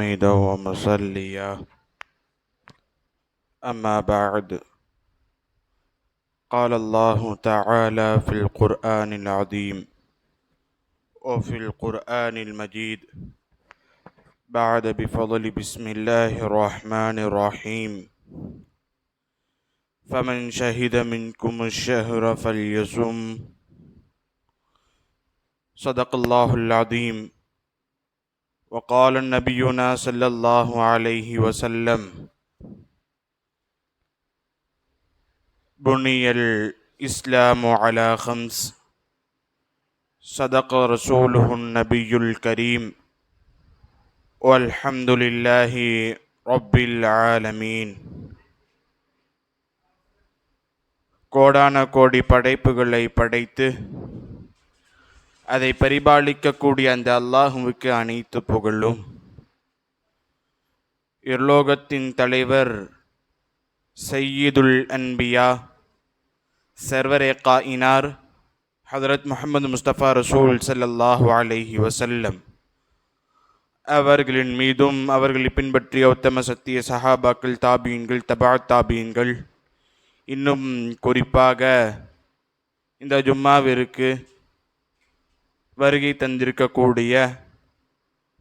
حميدا ومصليا أما بعد قال الله تعالى في القرآن العظيم وفي القرآن المجيد بعد بفضل بسم الله الرحمن الرحيم فمن شهد منكم الشهر فليصم. صدق الله العظيم. وقال نبينا صلى الله عليه وسلم بني الإسلام على خمس صدق رسوله النبي الكريم والحمد لله رب العالمين கோடான கோடி படைப்புகளை படைத்து அதை பரிபாலிக்கக்கூடிய அந்த அல்லாஹுவுக்கு அனைத்து புகழும். இர்லோகத்தின் தலைவர் சையீதுல் அன்பியா சர்வரே காயினார் ஹதரத் முகமது முஸ்தபா ரசூல் ஸல்லல்லாஹு அலஹி வசல்லம் அவர்களின் மீதும் அவர்களை பின்பற்றிய உத்தம சத்திய சஹாபாக்கள் தாபீன்கள் தபா தாபீன்கள் இன்னும் குறிப்பாக இந்த ஜும்மாவிற்கு வருகை தந்திருக்கக்கூடிய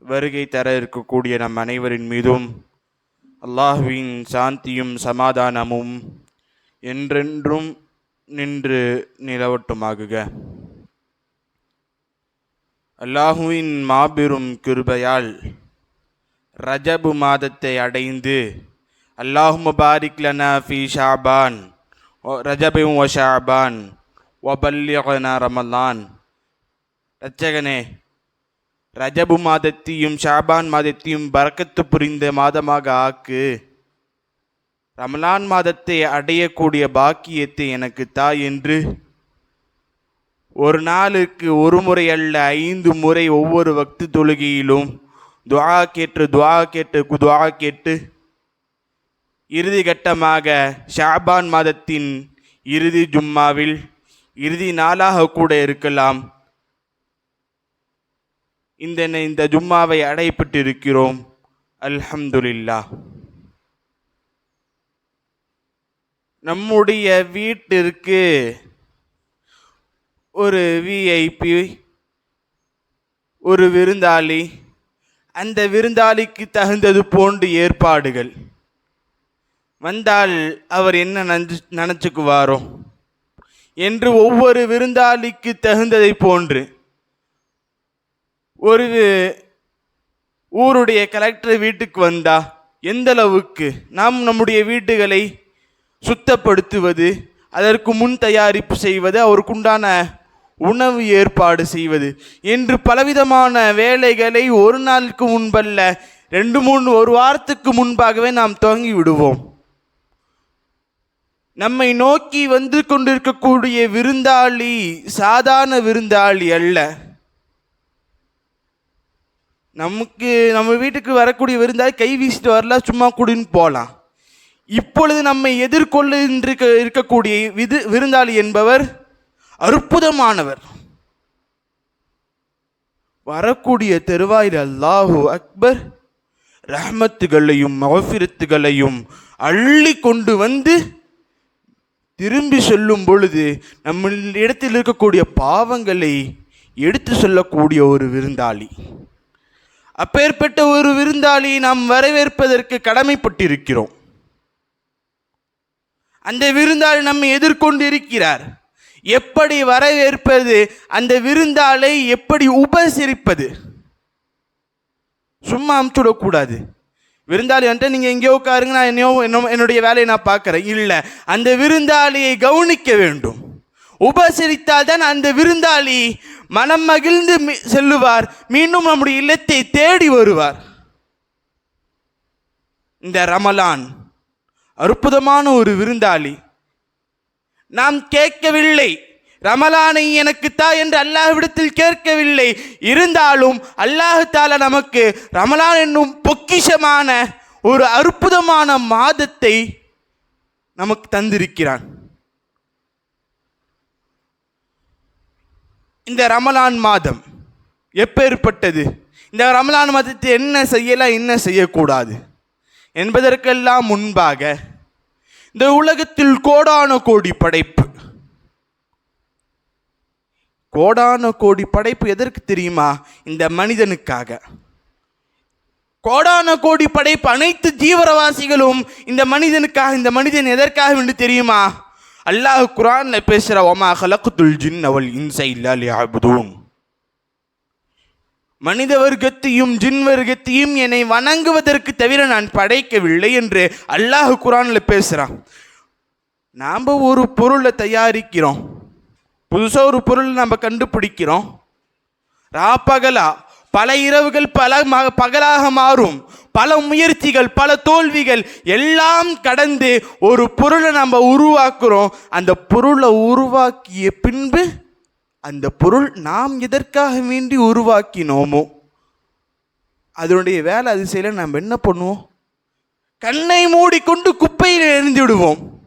வருகை தர இருக்கக்கூடிய நம் அனைவரின் மீதும் அல்லாஹுவின் சாந்தியும் சமாதானமும் என்றென்றும் நின்று நிலவட்டுமாகுக. அல்லாஹுவின் மாபெரும் கிருபையால் ரஜபு மாதத்தை அடைந்து அல்லாஹு முபாரிக் லனா ஃபி ஷாபான் ரஜபும் ஒ ஷாபான் ஒபல்யனா ரமலான் ரச்சகனே ரஜபு மாதத்தையும் ஷாபான் மாதத்தையும் பறக்கத்து புரிந்த மாதமாக ஆக்கு. ரமலான் மாதத்தை அடையக்கூடிய பாக்கியத்தை எனக்கு தா என்று. ஒரு நாளுக்கு ஒரு முறை அல்ல ஐந்து முறை ஒவ்வொரு வக்து தொழுகையிலும் துவா கேட்டு துவா கேட்டு துவா கேட்டு. இறுதி கட்டமாக ஷாபான் மாதத்தின் இறுதி ஜும்மாவில் இறுதி நாளாக கூட இருக்கலாம். இந்த இந்த ஜும்மாவை அடைப்பட்டிருக்கிறோம் அல்ஹம்துலில்லா நம்முடைய வீட்டிற்கு ஒரு விஐபி ஒரு விருந்தாளி அந்த விருந்தாளிக்கு தகுந்தது போன்று ஏற்பாடுகள். வந்தால் அவர் என்ன நஞ்சு நினச்சிக்குவாரோ? என்று ஒவ்வொரு விருந்தாளிக்கு தகுந்ததை போன்று. ஒரு ஊருடைய கலெக்டர் வீட்டுக்கு வந்தா எந்த அளவுக்கு நாம் நம்முடைய வீட்டுகளை சுத்தப்படுத்துவது அதற்கு முன் தயாரிப்பு செய்வது அவருக்குண்டான உணவு ஏற்பாடு செய்வது என்று பலவிதமான வேலைகளை ஒரு நாளுக்கு முன்பல்ல ரெண்டு மூணு ஒரு வாரத்துக்கு முன்பாகவே நாம் துவங்கி விடுவோம். நம்மை நோக்கி வந்து கொண்டிருக்கக்கூடிய விருந்தாளி சாதாரண விருந்தாளி அல்ல. நமக்கு நம்ம வீட்டுக்கு வரக்கூடிய விருந்தாளி கை வீசிட்டு வரல சும்மா கூடின்னு போகலாம் இப்பொழுது நம்மை எதிர்கொள்ளின்றிருக்க இருக்க இருக்கக்கூடிய விது விருந்தாளி என்பவர் அற்புதமானவர். வரக்கூடிய தெருவாயில் அல்லாஹு அக்பர் ரஹமத்துகளையும் மகஃபிரத்துகளையும் அள்ளி கொண்டு வந்து திரும்பி சொல்லும் பொழுது நம்ம இடத்தில் இருக்கக்கூடிய பாவங்களை எடுத்து சொல்லக்கூடிய ஒரு விருந்தாளி. அப்பேற்பட்ட ஒரு விருந்தாளி நாம் வரவேற்பதற்கு கடமைப்பட்டிருக்கிறோம். அந்த விருந்தாளி நம்மை எதிர்கொண்டு இருக்கிறார் எப்படி வரவேற்பது அந்த விருந்தாளை எப்படி உபசரிப்பது? சும்மா அமுச்சுடக்கூடாது. விருந்தாளி வந்துட்டு நீங்கள் எங்கேயோ உட்காருங்க நான் என்னையோ என்ன என்னுடைய வேலையை நான் பார்க்குறேன். இல்லை அந்த விருந்தாளியை கவனிக்க வேண்டும். உபசரித்தால் தான் அந்த விருந்தாளி மனம் மகிழ்ந்து மி- செல்லுவார். மீண்டும் நம்முடைய இல்லத்தை தேடி வருவார். இந்த ரமலான் அற்புதமான ஒரு விருந்தாளி. நாம் கேட்கவில்லை. ரமலானை எனக்கு தா என்று அல்லாஹ்விடத்தில் கேட்கவில்லை. இருந்தாலும் அல்லாஹ் தால நமக்கு ரமலான் என்னும் பொக்கிஷமான ஒரு அற்புதமான மாதத்தை நமக்கு தந்திருக்கிறான். இந்த ரமலான் மாதம் எப்பேற்பட்டது? இந்த ரமலான் மதத்தை என்ன செய்யலாம் என்ன செய்யக்கூடாது? என்பதற்கெல்லாம் முன்பாக இந்த உலகத்தில் கோடான கோடி படைப்பு. கோடான கோடி படைப்பு எதற்கு தெரியுமா? இந்த மனிதனுக்காக. கோடான கோடி படைப்பு அனைத்து ஜீவரவாசிகளும் இந்த மனிதனுக்காக இந்த மனிதன் எதற்காக என்று தெரியுமா? அல்லாஹ் குரான்ல பேசுற ஒமா ஹலக்குத்துல் ஜின் அவள் இன்சை இல்லாலியாபுதூன் மனித வர்க்கத்தையும் ஜின் வர்க்கத்தையும் என்னை வணங்குவதற்கு தவிர நான் படைக்கவில்லை என்று அல்லாஹ் குரானில் பேசுகிறான் நாம் ஒரு பொருளை தயாரிக்கிறோம். புதுசாக ஒரு பொருளை நம்ம கண்டுபிடிக்கிறோம். ராப்பகலா பல இரவுகள் பல பகலாக மாறும். பல முயற்சிகள் பல தோல்விகள் எல்லாம் கடந்து ஒரு பொருளை நம்ம உருவாக்குறோம். அந்த பொருளை உருவாக்கிய பின்பு அந்த பொருள் நாம் எதற்காக வேண்டி உருவாக்கினோமோ அதனுடைய வேலை அது செய்யல நம்ம என்ன பண்ணுவோம்? கண்ணை மூடிக்கொண்டு குப்பையில் எழுந்து விடுவோம்.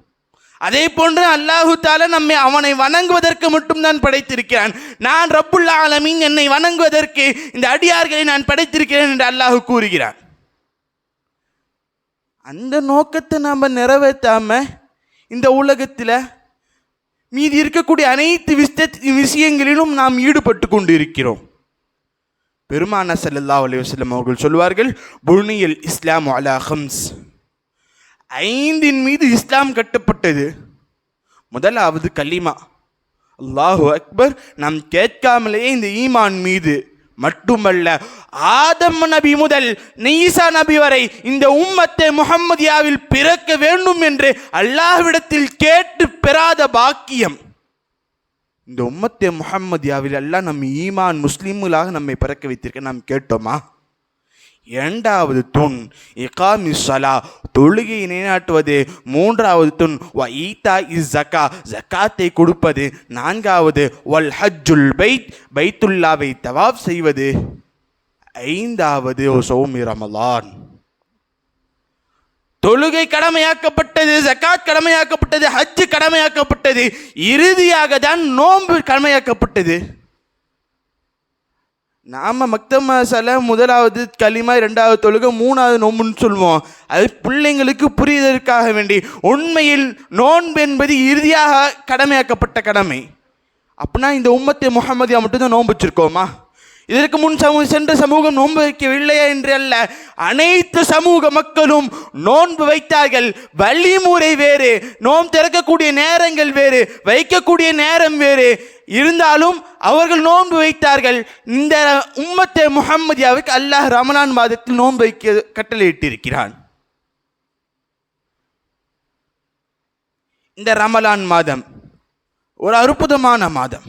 அதே போன்று அல்லாஹு தால நம்மை அவனை வணங்குவதற்கு மட்டும்தான் படைத்திருக்கிறான். நான் ரப்புல் ஆலமின் என்னை வணங்குவதற்கு இந்த அடியார்களை நான் படைத்திருக்கிறேன் என்று அல்லாஹு கூறுகிறான். அந்த நோக்கத்தை நாம் நிறைவேற்றாம இந்த உலகத்தில் மீதி இருக்கக்கூடிய அனைத்து விஷய விஷயங்களிலும் நாம் ஈடுபட்டு கொண்டு இருக்கிறோம் பெருமான ஸல்லல்லாஹு அலி வஸ்லம் அவர்கள் சொல்வார்கள் புனியல் இஸ்லாம் அலா ஹம்ஸ். ஐந்தின் மீது இஸ்லாம் கட்டப்பட்டது. முதலாவது கலிமா அல்லாஹு அக்பர் நாம் கேட்காமலேயே இந்த ஈமான் மீது. மட்டுமல்ல ஆதம் நபி முதல் நெய்சா நபி வரை இந்த உம்மத்தை முகம்மதியாவில் பிறக்க வேண்டும் என்று அல்லாஹ்விடத்தில் கேட்டு பெறாத பாக்கியம். இந்த உம்மத்தை முகம்மதியாவில் அல்லாஹ் நம் ஈமான் முஸ்லீம்களாக நம்மை பிறக்க வைத்திருக்க நாம் கேட்டோமா? இரண்டாவது துண் இகாமி சலா தொழுகையை நிலைநாட்டுவது. மூன்றாவது துண் வ ஈதா இஸ் ஜக்கா ஜக்காத்தை கொடுப்பது. நான்காவது வல் ஹஜ்ஜுல் பைத் பைத்துல்லாவை தவாப் செய்வது. ஐந்தாவது சௌமி ரமலான். தொழுகை கடமையாக்கப்பட்டது ஜக்காத் கடமையாக்கப்பட்டது ஹஜ் கடமையாக்கப்பட்டது. இறுதியாக தான் நோன்பு கடமையாக்கப்பட்டது. நாம மக்தம் சல முதலாவது களிமா இரண்டாவது தொழுக மூணாவது நோன்புன்னு சொல்லுவோம். அது பிள்ளைங்களுக்கு புரிதற்காக வேண்டி. உண்மையில் நோன்பு என்பது இறுதியாக கடமையாக்கப்பட்ட கடமை. அப்படின்னா இந்த உம்மத்தை முகமதியா மட்டும்தான் நோன்பு வச்சிருக்கோமா? இதற்கு முன் சமூக சென்ற சமூகம் நோன்பு வைக்கவில்லையா என்று அல்ல. அனைத்து சமூக மக்களும் நோன்பு வைத்தார்கள். வழிமுறை வேறு. நோன்பு திறக்கக்கூடிய நேரங்கள் வேறு. வைக்கக்கூடிய நேரம் வேறு. இருந்தாலும் அவர்கள் நோன்பு வைத்தார்கள். இந்த உம்மத்தை முகம்மதியாவுக்கு அல்லாஹ் ரமலான் மாதத்தில் நோன்பு வைக்க கட்டளையிட்டிருக்கிறான். இந்த ரமலான் மாதம் ஒரு அற்புதமான மாதம்.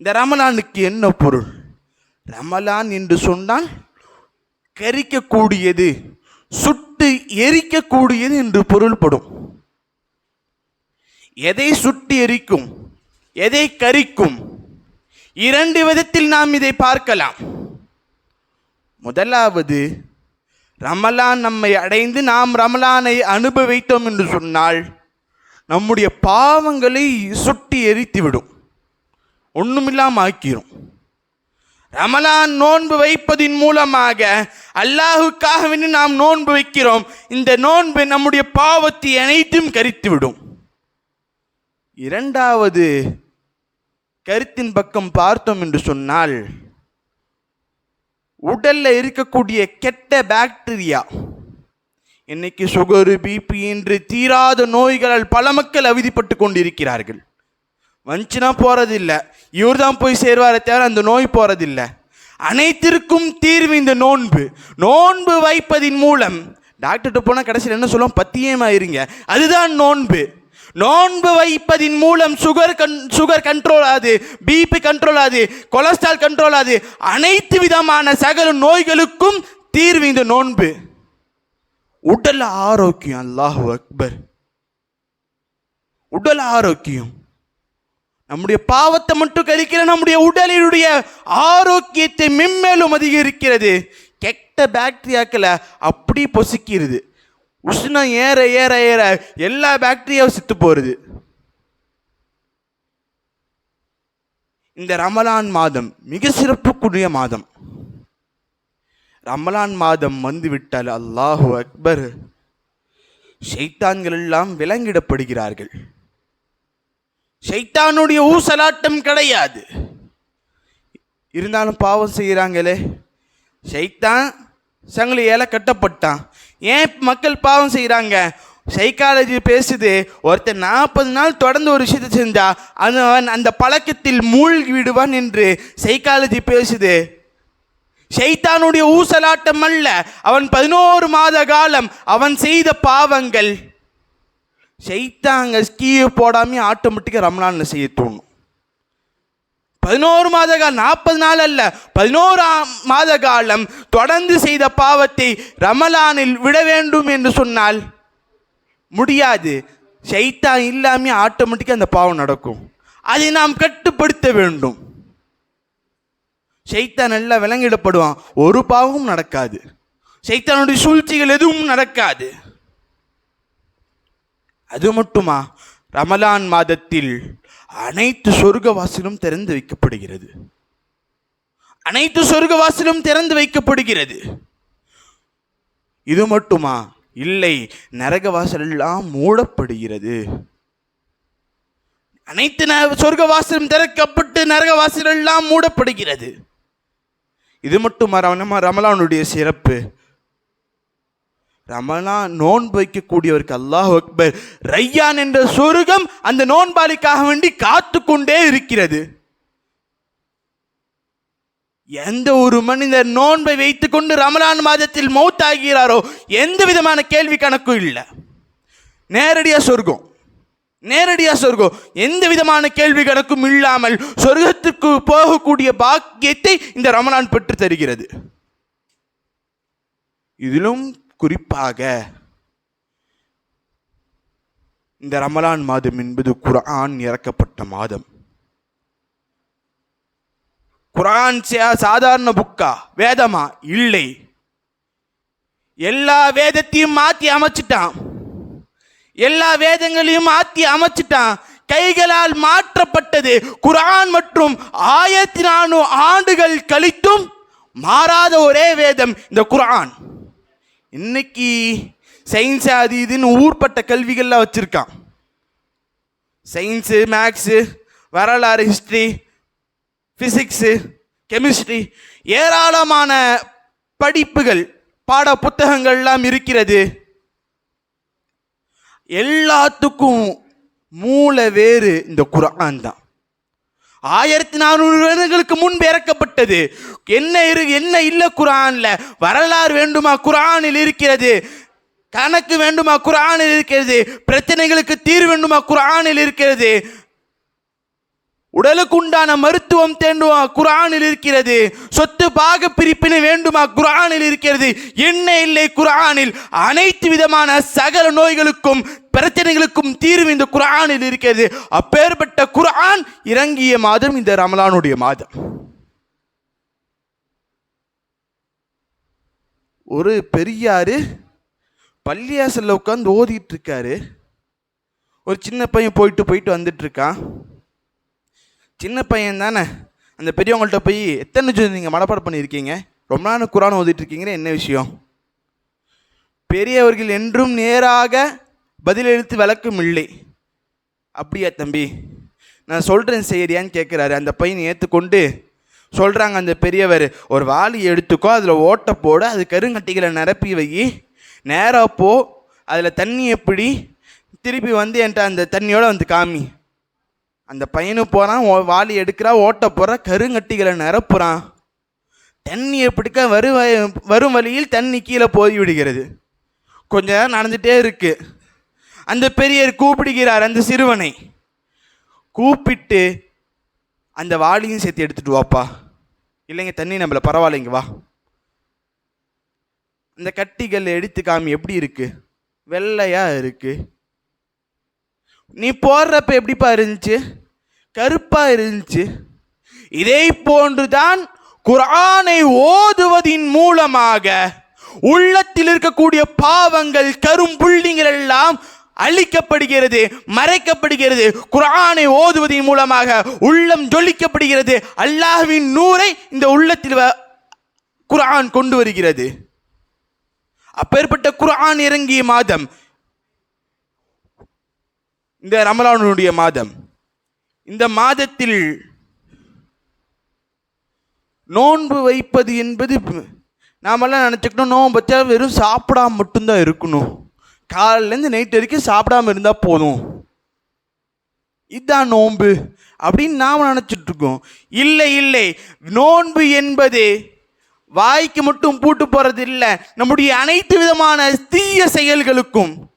இந்த ரமலானுக்கு என்ன பொருள்? ரமலான் என்று சொன்னால் கரிக்கக்கூடியது சுட்டு எரிக்கக்கூடியது என்று பொருள்படும். எதை சுட்டி எரிக்கும்? எதை கரிக்கும்? இரண்டு விதத்தில் நாம் இதை பார்க்கலாம். முதலாவது ரமலான் நம்மை அடைந்து நாம் ரமலானை அனுபவித்தோம் என்று சொன்னால் நம்முடைய பாவங்களை சுட்டி எரித்துவிடும். ஒன்றுமில்லாமல் ஆக்கிரும். ரமலான் நோன்பு வைப்பதின் மூலமாக அல்லாஹுக்காகவே நாம் நோன்பு வைக்கிறோம். இந்த நோன்பு நம்முடைய பாவத்தை அனைத்தும் கரித்துவிடும். இரண்டாவது கருத்தின் பக்கம் பார்த்தோம் என்று சொன்னால் உடல்ல இருக்கக்கூடிய கெட்ட பாக்டீரியா இன்னைக்கு சுகரு பிபி என்று தீராத நோய்களால் பல மக்கள் அவதிப்பட்டு கொண்டிருக்கிறார்கள். வந்துச்சுன்னா போறதில்ல. இவர் தான் போய் சேர்வாரே தவிர அந்த நோய் போறதில்ல. அனைத்திற்கும் தீர்வு இந்த நோன்பு. நோன்பு வைப்பதின் மூலம் டாக்டர்கிட்ட போனால் கடைசியில் என்ன சொல்லுவோம் பத்தியமாயிருங்க. அதுதான் நோன்பு. நோன்பு வைப்பதின் மூலம் சுகர் கண் சுகர் கண்ட்ரோல் ஆகுது பிபி கண்ட்ரோல் ஆகுது கொலஸ்ட்ரால் கண்ட்ரோல் ஆகுது. அனைத்து விதமான சகல நோய்களுக்கும் தீர்வு இந்த நோன்பு. உடல் ஆரோக்கியம் அல்லாஹ் அக்பர். உடல் ஆரோக்கியம். நம்முடைய பாவத்தை மட்டும் கழிக்கிற நம்முடைய உடலினுடைய ஆரோக்கியத்தை மென்மேலும் அதிகரிக்கிறது. கெட்ட பாக்டீரியாக்களை அப்படி பொசுக்கிறது உஷ்ணம் ஏற ஏற ஏற. எல்லா பாக்டீரியாவும் செத்து போகிறது இந்த ரமலான் மாதம் மிக சிறப்புக்குரிய மாதம். ரமலான் மாதம் வந்துவிட்டால் அல்லாஹு அக்பர் ஷைத்தான்கள் எல்லாம் விலங்கிடப்படுகிறார்கள். ஷைத்தானுடைய ஊசலாட்டம் கிடையாது. இருந்தாலும் பாவம் செய்கிறாங்களே. ஷைத்தான் சங்கிலியால் கட்டப்பட்டான். ஏன் மக்கள் பாவம் செய்கிறாங்க சைக்காலஜி பேசுது ஒருத்தன் நாற்பது நாள் தொடர்ந்து ஒரு விஷயத்தை செஞ்சா அவன் அந்த பழக்கத்தில் மூழ்கி விடுவான் என்று சைக்காலஜி பேசுது. ஷைத்தானுடைய ஊசலாட்டம் அல்ல அவன் பதினோரு மாத காலம் அவன் செய்த பாவங்கள். ஷைத்தாங்க ஸ்கீயை போடாமே ஆட்டோமேட்டிக்காக ரமலானில் செய்ய தோணும். பதினோரு மாத காலம் நாற்பது நாள் அல்ல பதினோரு மாத காலம் தொடர்ந்து செய்த பாவத்தை ரமலானில் விட வேண்டும் என்று சொன்னால் முடியாது. ஷைத்தான் இல்லாமே ஆட்டோமேட்டிக்காக அந்த பாவம் நடக்கும். அதை நாம் கட்டுப்படுத்த வேண்டும். சைத்தான் நல்லா விலங்கிடப்படுவான். ஒரு பாவமும் நடக்காது. சைத்தானுடைய சூழ்ச்சிகள் எதுவும் நடக்காது. அது மட்டுமா? ரமலான் மாதத்தில் அனைத்து சொர்க்கவாசலும் திறந்து வைக்கப்படுகிறது. அனைத்து சொர்க்கவாசலும் திறந்து வைக்கப்படுகிறது. இது மட்டுமா? இல்லை நரகவாசல் எல்லாம் மூடப்படுகிறது. அனைத்து ந- சொர்க்கவாசலும் திறக்கப்பட்டு நரகவாசல் எல்லாம் மூடப்படுகிறது. இது மட்டுமா? ரமண ரமலானுடைய சிறப்பு. ரமலான் நோன்பு வைக்கக்கூடியவருக்கு அல்லாஹ் அக்பர் ரையான் என்ற சொர்க்கம் அந்த நோன்பாளிக்காக வேண்டி காத்து கொண்டே இருக்கிறது. எந்த ஒரு மனிதர் நோன்பை வைத்துக்கொண்டு ரமலான் மாதத்தில் மௌத்தாகிறாரோ எந்த விதமான கேள்வி கணக்கும் இல்லை. நேரடியா சொர்க்கம். நேரடியா சொர்க்கம். எந்த விதமான கேள்வி கணக்கும் இல்லாமல் சொர்க்கத்துக்கு போகக்கூடிய பாக்கியத்தை இந்த ரமலான் பெற்று தருகிறது இதிலும் குறிப்பாக இந்த ரமலான் மாதம் என்பது குரான் இறக்கப்பட்ட மாதம். குரான் சாதாரண புக்கா? வேதமா? இல்லை. எல்லா வேதத்தையும் மாற்றி அமைச்சிட்டான். எல்லா வேதங்களையும் மாற்றி அமைச்சிட்டான். கைகளால் மாற்றப்பட்டது குரான் மற்றும் ஆயிரத்தி நானூறு ஆண்டுகள் கழித்தும் மாறாத ஒரே வேதம் இந்த குரான் இன்னைக்கு சயின்ஸ் அது இதுன்னு ஊர்பட்ட கல்விகள்லாம் வச்சுருக்கான். சயின்ஸு மேக்ஸு வரலாறு ஹிஸ்ட்ரி ஃபிசிக்ஸு கெமிஸ்ட்ரி ஏராளமான படிப்புகள் பாட புத்தகங்கள்லாம் இருக்கிறது. எல்லாத்துக்கும் மூல வேறு இந்த குரான் தான். ஆயிரத்தி நானூறு வருடங்களுக்கு முன்பு இறக்கப்பட்டது. என்ன இரு என்ன இல்லை குரானில்? வரலாறு வேண்டுமா? குரானில் இருக்கிறது. கணக்கு வேண்டுமா? குரானில் இருக்கிறது. பிரச்சனைகளுக்கு தீர்வு வேண்டுமா? குரானில் இருக்கிறது. உடலுக்கு உண்டான மருத்துவம் தேண்டுமா குரானில் இருக்கிறது. சொத்து பாக பிரிப்பினை வேண்டுமா குரானில் இருக்கிறது. என்ன இல்லை குரானில். அனைத்து விதமான சகல நோய்களுக்கும் பிரச்சனைகளுக்கும் தீர்வு இந்த குரானில் இருக்கிறது. அப்பேற்பட்ட குர்ஆன் இறங்கிய மாதம் இந்த ரமலானுடைய மாதம். ஒரு பெரியாரு பள்ளியாசல்ல உட்காந்து ஓதிட்டு இருக்காரு. ஒரு சின்ன பையன் போயிட்டு போயிட்டு வந்துட்டு இருக்கான். சின்ன பையன் தானே? அந்த பெரியவங்கள்ட்ட போய் எத்தனை ஜூஸ் நீங்கள் மனப்பாடம் பண்ணியிருக்கீங்க? ரொம்ப நாள் குரான் ஓதிட்டுருக்கீங்க என்ன விஷயம்? பெரியவர்கள் என்றும் நேராக பதிலளித்து விளக்கும் இல்லை. அப்படியா தம்பி? நான் சொல்கிறேன் செய்யறியான்னு கேட்குறாரு. அந்த பையனை ஏற்றுக்கொண்டு சொல்கிறாங்க அந்த பெரியவர் ஒரு வாளி எடுத்துக்கோ அதில் ஓட்டை போடு அது கருங்கட்டிகளை நிரப்பி வை. நேராக போ அதில் தண்ணி எப்படி? திருப்பி வந்து என்கிட்ட அந்த தண்ணியோடு வந்து காமி. அந்த பையனு போகிறான் வாளி எடுக்கிறா ஓட்ட போகிறா கருங்கட்டிகளை நிரப்புறான். தண்ணியை பிடிக்க வரும் வ- வரும் வழியில் தண்ணி கீழே போய் விடுகிறது. கொஞ்ச நேரம் நடந்துகிட்டே இருக்கு. அந்த பெரியர் கூப்பிடுகிறார் அந்த சிறுவனை. கூப்பிட்டு அந்த வாளியும் சேர்த்து எடுத்துட்டு வாப்பா. இல்லைங்க தண்ணி நம்மள பரவாயில்லைங்க வா. அந்த கட்டிகள் எடுத்து காமி எப்படி இருக்கு? வெள்ளையாக இருக்குது நீ போடுறப்ப எப்படிப்பா இருந்துச்சு? கருப்பாக இருந்துச்சு. இதே போன்றுதான் குரானை ஓதுவதின் மூலமாக உள்ளத்தில் இருக்கக்கூடிய பாவங்கள் கரும்புள்ளிகள் எல்லாம் அழிக்கப்படுகிறது மறைக்கப்படுகிறது. குரானை ஓதுவதன் மூலமாக உள்ளம் ஜொலிக்கப்படுகிறது. அல்லாஹ்வின் நூரை இந்த உள்ளத்தில் வ- கொண்டு வருகிறது. அப்பேற்பட்ட குரான் இறங்கிய மாதம் இந்த ரமலானுடைய மாதம். இந்த மாதத்தில் நோன்பு வைப்பது என்பது நாமெல்லாம் நினச்சிக்கணும் நோன்பு வச்சா வெறும் சாப்பிடாம மட்டும்தான் இருக்கணும். காலிலேருந்து நைட் வரைக்கும் சாப்பிடாம இருந்தால் போதும். இதுதான் நோன்பு. அப்படின்னு நாம் நினச்சிட்டு இருக்கோம். இல்லை இல்லை. நோன்பு என்பது வாய்க்கு மட்டும் பூட்டு போகிறது இல்லை நம்முடைய அனைத்து விதமான தீய செயல்களுக்கும்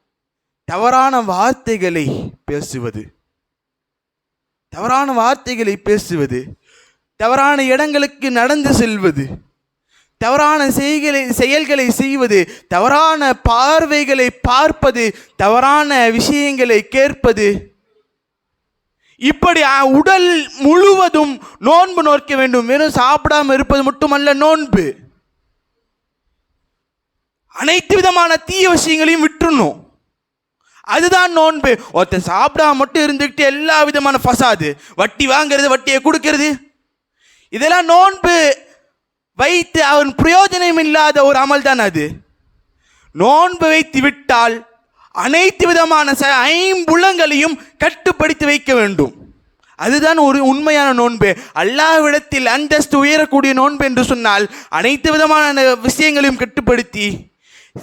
தவறான வார்த்தைகளை பேசுவது. தவறான வார்த்தைகளை பேசுவது. தவறான இடங்களுக்கு நடந்து செல்வது. தவறான செய்களை செயல்களை செய்வது. தவறான பார்வைகளை பார்ப்பது. தவறான விஷயங்களை கேட்பது. இப்படி உடல் முழுவதும் நோன்பு நோக்க வேண்டும். வெறும் சாப்பிடாம இருப்பது மட்டுமல்ல நோன்பு. அனைத்து விதமான தீய விஷயங்களையும் விட்டுணும் அதுதான் நோன்பு. ஒருத்தன் சாப்பிடாம மட்டும் இருந்துக்கிட்டு எல்லா விதமான ஃபசாது. வட்டி வாங்குறது வட்டியை கொடுக்கறது. இதெல்லாம் நோன்பு. வைத்து அவன் பிரயோஜனம் இல்லாத ஒரு அமல் தான் அது. நோன்பு வைத்து விட்டால் அனைத்து விதமான ச ஐம்புலங்களையும் கட்டுப்படுத்தி வைக்க வேண்டும். அதுதான் ஒரு உண்மையான நோன்பு. அல்லாஹ்விடத்தில் அந்தஸ்து உயரக்கூடிய நோன்பு என்று சொன்னால் அனைத்து விதமான விஷயங்களையும் கட்டுப்படுத்தி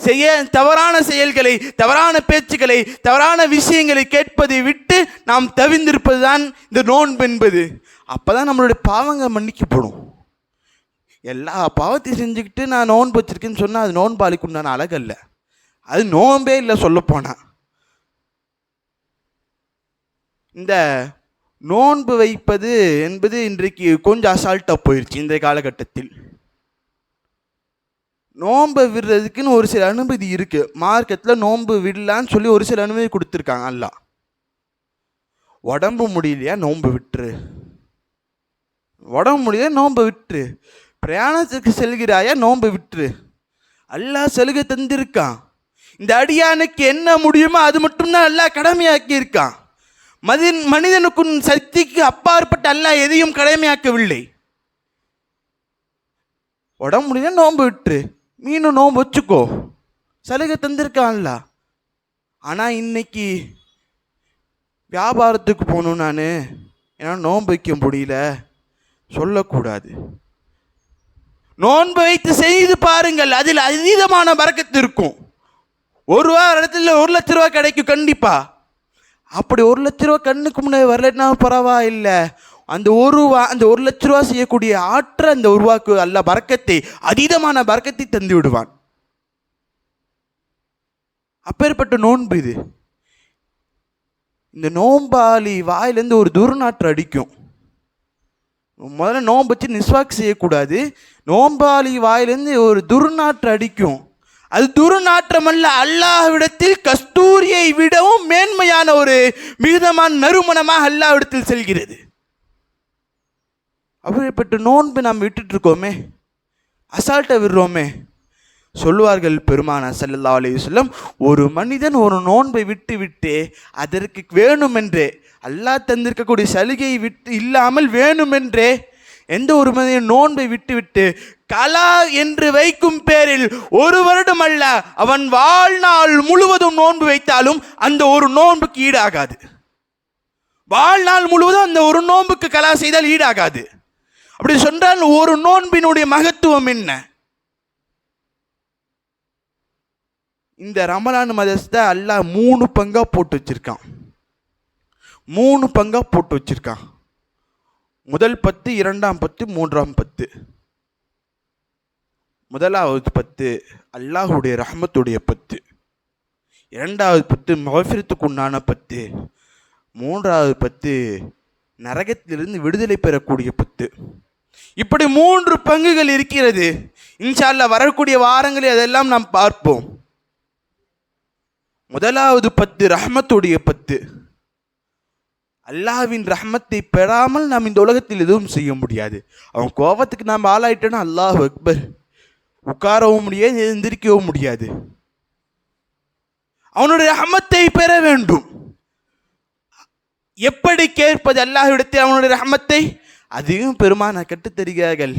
செய்ய தவறான செயல்களை தவறான பேச்சுக்களை தவறான விஷயங்களை கேட்பதை விட்டு நாம் தவிர்ந்திருப்பது தான் இந்த நோன்பு என்பது. அப்பதான் நம்மளுடைய பாவங்கள் மன்னிக்கப்படும். எல்லா பாவத்தையும் செஞ்சுக்கிட்டு நான் நோன்பு வச்சிருக்கேன்னு சொன்னால் அது நோன்பாளிக்கு உண்டான அழகல்ல. அது நோன்பே இல்லை சொல்லப்போனால் இந்த நோன்பு வைப்பது என்பது இன்றைக்கு கொஞ்சம் அசால்ட்டாக போயிடுச்சு இந்த காலகட்டத்தில். நோன்பை விடுறதுக்குன்னு ஒரு சில அனுமதி இருக்குது மார்க்கெட்டில் நோன்பு விடலான்னு சொல்லி ஒரு சில அனுமதி கொடுத்துருக்காங்க அல்லாஹ் உடம்பு முடியலையா? நோன்பு விட்டுரு. உடம்பு முடியல நோன்பு விட்டுரு. பிரயாணத்துக்கு செல்கிறாயா? நோன்பு விட்டுரு. அல்லாஹ் சலுகை தந்திருக்கான். இந்த அடியானுக்கு என்ன முடியுமோ அது மட்டும்தான் அல்லாஹ் கடமையாக்கி இருக்கான் மதின் மனிதனுக்கும் சக்திக்கு அப்பாற்பட்ட அல்லாஹ் எதையும் கடமையாக்கவில்லை. உடம்பு முடியல நோன்பு விட்டுரு. மீன் நோன்பு வச்சுக்கோ. சலுகை தந்திருக்கான்ல. ஆனால் இன்னைக்கு வியாபாரத்துக்கு போகணும் நான். ஏன்னா நோன்பு வைக்க முடியல. சொல்லக்கூடாது. நோன்பு வைத்து செய்து பாருங்கள். அதில் அதீதமான பறக்கத்து இருக்கும். ஒரு ரூபா இடத்துல ஒரு லட்ச ரூபா கிடைக்கும் கண்டிப்பாக அப்படி ஒரு லட்ச ரூபா கண்ணுக்கு முன்னாடி வரலன்னா பரவாயில்லை. அந்த ஒரு ரூபா அந்த ஒரு லட்ச ரூபா செய்யக்கூடிய ஆற்ற அந்த உருவாக்கு அல்ல பறக்கத்தை அதீதமான பறக்கத்தை தந்து விடுவான். அப்பேற்பட்ட நோன்பு இது. இந்த நோம்பாளி வாயிலேருந்து ஒரு துர்நாற்று அடிக்கும். முதல்ல நோன்பு வச்சு நிஸ்வாக் செய்யக்கூடாது. நோம்பாளி வாயிலேருந்து ஒரு துர்நாற்று அடிக்கும். அது துர்நாற்றம் அல்ல அல்லாஹ்விடத்தில் கஸ்தூரியை விடவும் மேன்மையான ஒரு மிகுதமான நறுமணமாக அல்லாஹ்விடத்தில் செல்கிறது. அப்படிப்பட்ட நோன்பு நாம் விட்டுட்டு இருக்கோமே அசால்ட்டை விடுறோமே. சொல்லுவார்கள் பெருமான ஸல்லல்லாஹு அலைஹி ஒரு மனிதன் ஒரு நோன்பை விட்டு விட்டு அதற்கு வேணுமென்றே அல்லாஹ் தந்திருக்கக்கூடிய சலுகையை விட்டு இல்லாமல் வேணுமென்றே எந்த ஒரு மனிதன் நோன்பை விட்டுவிட்டு கலா என்று வைக்கும் பேரில் ஒரு வருடம் அல்ல அவன் வாழ்நாள் முழுவதும் நோன்பு வைத்தாலும் அந்த ஒரு நோன்புக்கு ஈடாகாது. வாழ்நாள் முழுவதும் அந்த ஒரு நோன்புக்கு கலா செய்தால் ஈடாகாது. அப்படி சொன்னால் ஒரு நோன்பினுடைய மகத்துவம் என்ன? இந்த ரமலான் மதத்தை அல்லாஹ் மூணு பங்காக போட்டு வச்சிருக்கான். மூணு பங்காக போட்டு வச்சிருக்கான். முதல் பத்து இரண்டாம் பத்து மூன்றாம் பத்து. முதலாவது பத்து அல்லாஹுடைய ரஹமத்துடைய பத்து. இரண்டாவது பத்து மகஃபிரத்துக்கு உண்டான பத்து. மூன்றாவது பத்து நரகத்திலிருந்து விடுதலை பெறக்கூடிய பத்து. இப்படி மூன்று பங்குகள் இருக்கிறது. இன்ஷால்ல வரக்கூடிய வாரங்களில் அதெல்லாம் நாம் பார்ப்போம். முதலாவது பத்து ரஹமத்துடைய பத்து. அல்லாஹ்வின் ரஹமத்தை பெறாமல் நாம் இந்த உலகத்தில் எதுவும் செய்ய முடியாது. அவன் கோபத்துக்கு நாம் ஆளாயிட்டோன்னா அல்லாஹ் அக்பர். உட்காரவும் முடியாது எந்திரிக்கவும் முடியாது. அவனுடைய ரஹமத்தை பெற வேண்டும். எப்படி கேட்பது அல்லாஹ்விடத்தில் அவனுடைய ரஹமத்தை? அதையும் பெருமான கட்டு தருகிறார்கள்.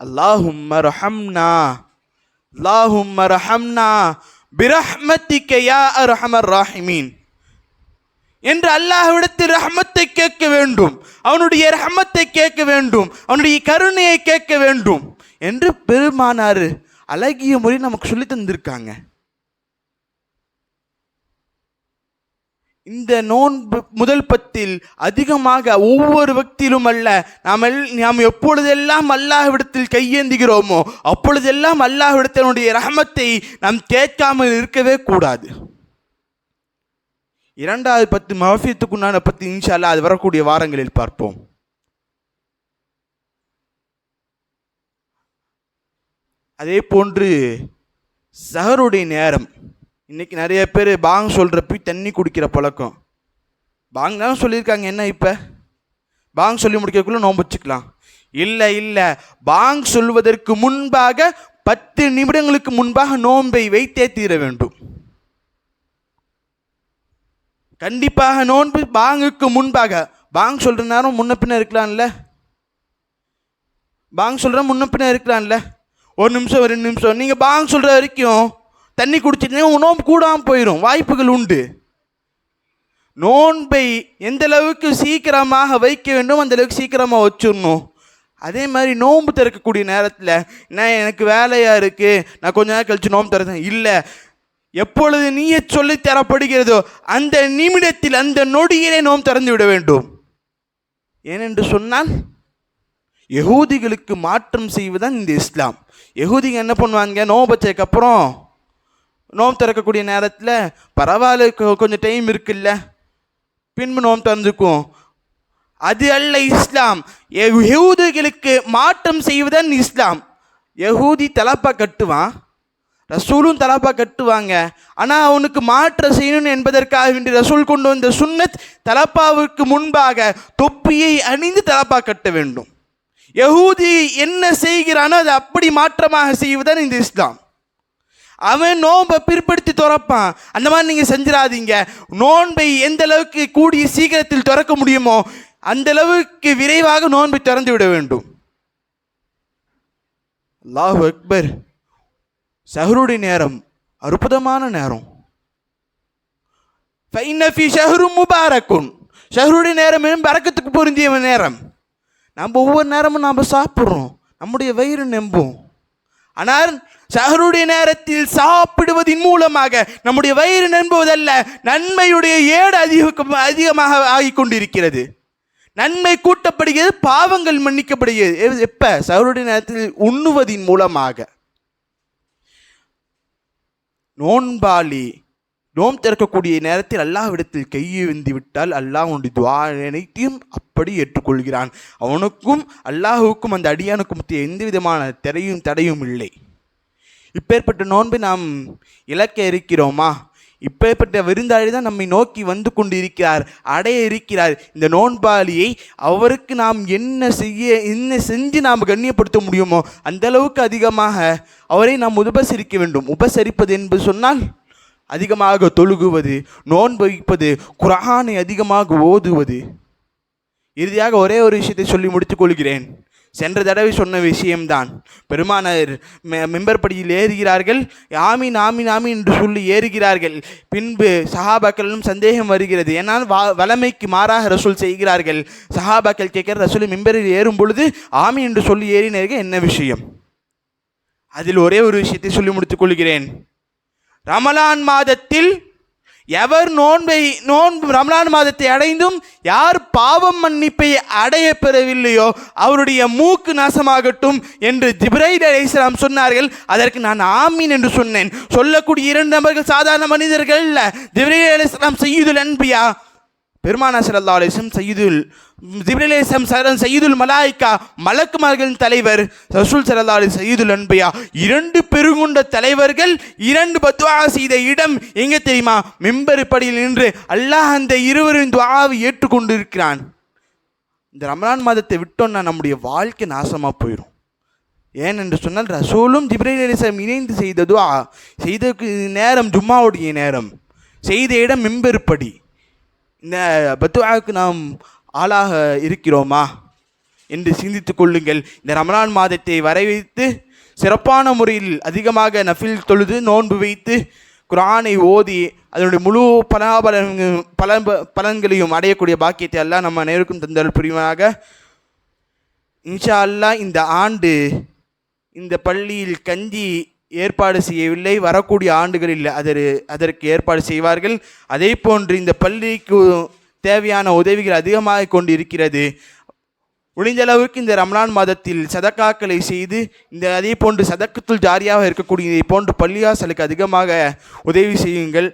அல்லாஹும் ரஹம்னா அல்லாஹும் ரஹம்னா பிரஹ்மத்திக்க யா அர்ஹமர் ராஹிமீன். என்று அல்லாஹ்விடத்தில் ரஹமத்தை கேட்க வேண்டும் அவனுடைய ரஹமத்தை கேட்க வேண்டும் அவனுடைய கருணையை கேட்க வேண்டும் என்று பெருமானார் அழகிய முறை நமக்கு சொல்லி தந்திருக்காங்க. இந்த நோன்பு முதல் பத்தில் அதிகமாக ஒவ்வொரு வக்தியிலும் அல்ல நாம் நாம் எப்பொழுதெல்லாம் அல்லாஹ்விடத்தில் கையேந்துகிறோமோ அப்பொழுதெல்லாம் அல்லாஹ்விடத்தினுடைய ரஹமத்தை நாம் கேட்காமல் இருக்கவே கூடாது. இரண்டாவது பத்து மஃபியத்துக்குண்டான பத்து இன்ஷா அது வரக்கூடிய வாரங்களில் பார்ப்போம். அதே போன்று சஹருடைய நேரம். இன்றைக்கி நிறைய பேர் பாங் சொல்கிறப்ப தண்ணி குடிக்கிற பழக்கம். பாங் தானே சொல்லியிருக்காங்க என்ன இப்போ? பாங் சொல்லி முடிக்கக்குள்ள நோன்பு வச்சுக்கலாம். இல்லை இல்லை. பாங் சொல்வதற்கு முன்பாக பத்து நிமிடங்களுக்கு முன்பாக நோன்பை வைத்தே தீர வேண்டும். கண்டிப்பாக நோன்பு பாங்குக்கு முன்பாக. பாங் சொல்கிற நேரம் முன்ன பின்ன இருக்கலாம்ல? பாங் சொல்கிற முன்ன பின்ன இருக்கலாம்ல? ஒரு நிமிஷம் ரெண்டு நிமிஷம். நீங்கள் பாங் சொல்கிற வரைக்கும் தண்ணி குடிச்சிட்டீங்கன்னா உங்க நோன்பு கூடாமல் போயிடும் வாய்ப்புகள் உண்டு. நோன்பை எந்த அளவுக்கு சீக்கிரமாக வைக்க வேண்டும் அந்த அளவுக்கு சீக்கிரமாக வச்சிடணும். அதே மாதிரி நோன்பு திறக்கக்கூடிய நேரத்தில் நான் எனக்கு வேலையாக இருக்குது நான் கொஞ்ச நேரம் கழித்து நோன்பு திறந்தேன். இல்லை. எப்பொழுது நீயே சொல்லி தரப்படுகிறதோ அந்த நிமிடத்தில் அந்த நொடியிலே நோன்பு திறந்து விட வேண்டும். ஏனென்று சொன்னால் யகூதிகளுக்கு மாற்றம் செய்வதுதான் இந்த இஸ்லாம். யகூதிங்க என்ன பண்ணுவாங்க? நோன்பு வச்சதுக்கப்புறம் நோம் திறக்கக்கூடிய நேரத்தில் பரவாயில்ல கொஞ்சம் டைம் இருக்குல்ல. பின்பு நோம் திறந்துக்கும் அது அல்ல இஸ்லாம். யஹூ- யகூதிகளுக்கு மாற்றம் செய்வதுதான் இஸ்லாம். யகூதி தலப்பா கட்டுவான். ரசூலும் தலப்பா கட்டுவாங்க. ஆனால் அவனுக்கு மாற்றம் செய்யணும் என்பதற்காக வேண்டி ரசூல் கொண்டு வந்த சுன்னத் தலப்பாவுக்கு முன்பாக தொப்பியை அணிந்து தலப்பா கட்ட வேண்டும். யகூதி என்ன செய்கிறானோ அதை அப்படி மாற்றமாக செய்வதுதான் இந்த இஸ்லாம். அவன் நோன்பை பிற்படுத்தி துறப்பான். அந்த மாதிரி நீங்கள் செஞ்சிடாதீங்க. நோன்பை எந்த அளவுக்கு கூடிய சீக்கிரத்தில் திறக்க முடியுமோ அந்த அளவுக்கு விரைவாக நோன்பை திறந்து விட வேண்டும். அல்லாஹு அக்பர் சஹருடைய நேரம் அற்புதமான நேரம். ஃபைனஃபி ஷஹரும் முபாரக்கும் ஷஹருடைய நேரம் பறக்கத்துக்கு பொருந்திய நேரம். நம்ம ஒவ்வொரு நேரமும் நாம் சாப்பிட்றோம். நம்முடைய வயிறு நெம்பும். ஆனால் சகருடைய நேரத்தில் சாப்பிடுவதன் மூலமாக நம்முடைய வயிறு நம்புவதல்ல நன்மையுடைய ஏடு அதிக அதிகமாக ஆகிக் கொண்டிருக்கிறது நன்மை கூட்டப்படுகிறது பாவங்கள் மன்னிக்கப்படுகிறது. எப்ப? சகருடைய நேரத்தில் உண்ணுவதின் மூலமாக. நோன்பாளி நோம் திறக்கக்கூடிய நேரத்தில் அல்லாஹ்விடத்தில் கையேந்தி விட்டால் அல்லாஹ் உன்னுடைய துவா அனைத்தையும் அப்படி ஏற்றுக்கொள்கிறான். அவனுக்கும் அல்லாஹுக்கும் அந்த அடியானுக்கும் எந்த விதமான திரையும் தடையும் இல்லை. இப்பேற்பட்ட நோன்பை நாம் இழக்க இருக்கிறோமா? இப்பேற்பட்ட விருந்தாளி தான் நம்மை நோக்கி வந்து கொண்டு இருக்கிறார் அடைய இருக்கிறார். இந்த நோன்பாளியை அவருக்கு நாம் என்ன செய்ய என்ன செஞ்சு நாம் கண்ணியப்படுத்த முடியுமோ அந்த அளவுக்கு அதிகமாக அவரை நாம் உபசரிக்க வேண்டும். உபசரிப்பது என்பது சொன்னால் அதிகமாக தொழுகுவது நோன்பு வைப்பது குர்ஆனை அதிகமாக ஓதுவது. இறுதியாக ஒரே ஒரு விஷயத்தை சொல்லி முடித்துக் கொள்கிறேன். சென்ற தடவை சொன்ன விஷயம்தான். பெருமானார் மெ- மெம்பர் படியில் ஏறுகிறார்கள். ஆமீன் ஆமீன் ஆமீன் என்று சொல்லி ஏறுகிறார்கள். பின்பு சஹாபாக்களிலும் சந்தேகம் வருகிறது. ஏன்னால் வா வளமைக்கு மாறாக ரசூல் செய்கிறார்கள். சஹாபாக்கள் கேட்கிற ரசூல் மெம்பரில் ஏறும் பொழுது ஆமீன் என்று சொல்லி ஏறினார்கள் என்ன விஷயம்? அதில் ஒரே ஒரு விஷயத்தை சொல்லி முடித்துக் கொள்கிறேன். ரமலான் மாதத்தில் எவர் நோன்பை நோன்பு ரம்லான் மாதத்தை அடைந்தும் யார் பாவம் மன்னிப்பை அடைய பெறவில்லையோ அவருடைய மூக்கு நாசமாகட்டும் என்று ஜிப்ரைல் அலிஸ்லாம் சொன்னார்கள். அதற்கு நான் ஆமீன் என்று சொன்னேன். சொல்லக்கூடிய இரண்டு நபர்கள் சாதாரண மனிதர்கள் இல்ல ஜிப்ரைல் அலிஸ்லாம் செய்யுதல் அன்பியா? பெருமானா ஸல்லல்லாஹு அலைஹி வஸல்லம் சையீதுல் ஜிப்ரீல் அலைஹிஸ்ஸலாம் சரண் சையீதுல் மலாய்க்கா மலக்குமார்களின் தலைவர் ரசூல் ஸல்லல்லாஹு அலைஹி சையீதுல் இரண்டு பெருங்குண்ட தலைவர்கள் இரண்டு பத்வா செய்த இடம் எங்கே தெரியுமா? மிம்பர் படியில் நின்று அல்லாஹ் அந்த இருவரின் துவாவை ஏற்றுக்கொண்டு இருக்கிறான் இந்த ரமலான் மாதத்தை விட்டோன்னா நம்முடைய வாழ்க்கை நாசமாக போயிடும் ஏன் என்று சொன்னால் ரசூலும் ஜிப்ரேல் அலிஸ்லாம் இணைந்து செய்த துஆ செய்த நேரம் ஜும்மாவுடைய நேரம். செய்த இடம் மெம்பெருப்படி இந்த பத்துவாவுக்கு நாம் ஆளாக இருக்கிறோமா? என்று சிந்தித்துக் கொள்ளுங்கள். இந்த ரமலான் மாதத்தை வரவைத்து சிறப்பான முறையில் அதிகமாக நஃபில் தொழுது நோன்பு வைத்து குரானை ஓதி அதனுடைய முழு பலாபலன் பலன் பலன்களையும் அடையக்கூடிய பாக்கியத்தை எல்லாம் நம்ம அனைவருக்கும் தந்தல் புரிவனாக இன்ஷா அல்லாஹ் இந்த ஆண்டு இந்த பள்ளியில் கஞ்சி ஏற்பாடு செய்யவில்லை வரக்கூடிய ஆண்டுகளில் அதற்கு அதற்கு ஏற்பாடு செய்வார்கள். அதே போன்று இந்த பள்ளிக்கு தேவையான உதவிகள் அதிகமாக கொண்டு இருக்கிறது முடிஞ்சளவுக்கு இந்த ரம்லான் மாதத்தில் சதக்காக்களை செய்து இந்த அதே போன்று சதக்கத்துள் ஜாரியாக இருக்கக்கூடிய இதை போன்று பள்ளியாசலுக்கு அதிகமாக உதவி செய்யுங்கள்.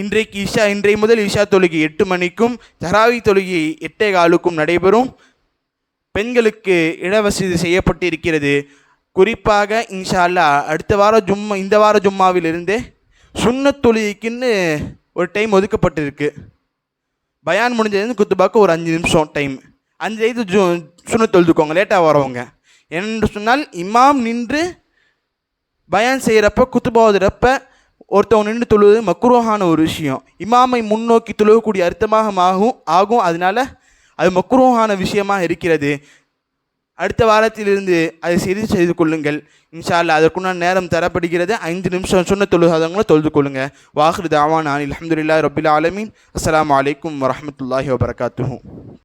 இன்றைக்கு இஷா இன்றைய முதல் இஷா தொழுகை எட்டு மணிக்கும் தராவி தொழுகை எட்டே காலுக்கும் நடைபெறும். பெண்களுக்கு இடவசதி செய்யப்பட்டு இருக்கிறது குறிப்பாக இன்ஷா அல்லாஹ் அடுத்த வாரம் ஜும்மா இந்த வார ஜும்மாவிலிருந்தே சுன்னத் தொழுகைக்குன்னு ஒரு டைம் ஒதுக்கப்பட்டிருக்கு. பயான் முடிஞ்சதுன்னு குத்துபாக்கு ஒரு அஞ்சு நிமிஷம் டைம் அஞ்சு ஐந்து ஜூ சுண்ணத் தொழுதுக்கோங்க லேட்டாக வரவங்க. என்று சொன்னால் இமாம் நின்று பயான் செய்கிறப்ப குத்துபாவதுறப்ப ஒருத்தவங்க நின்று தொழுவது மக்குருவான ஒரு விஷயம். இமாமை முன்னோக்கி தொழுகக்கூடிய அர்த்தமாக ஆகும் ஆகும். அதனால அது மக்குருவான விஷயமாக இருக்கிறது. அடுத்த வாரத்திலிருந்து அதை சரி செய்து கொள்ளுங்கள். இன்ஷா அதற்குண்டான நேரம் தரப்படுகிறது. ஐந்து நிமிஷம் சொன்ன தொழுகாதவங்களும் தொழுது கொள்ளுங்க. வாஹிரு தாவான் அலமதுல்லா ரபில் ஆலமின். அஸ்லாம் அலைக்கும் வரமத்துல்லாஹி வபரகாத்துஹு.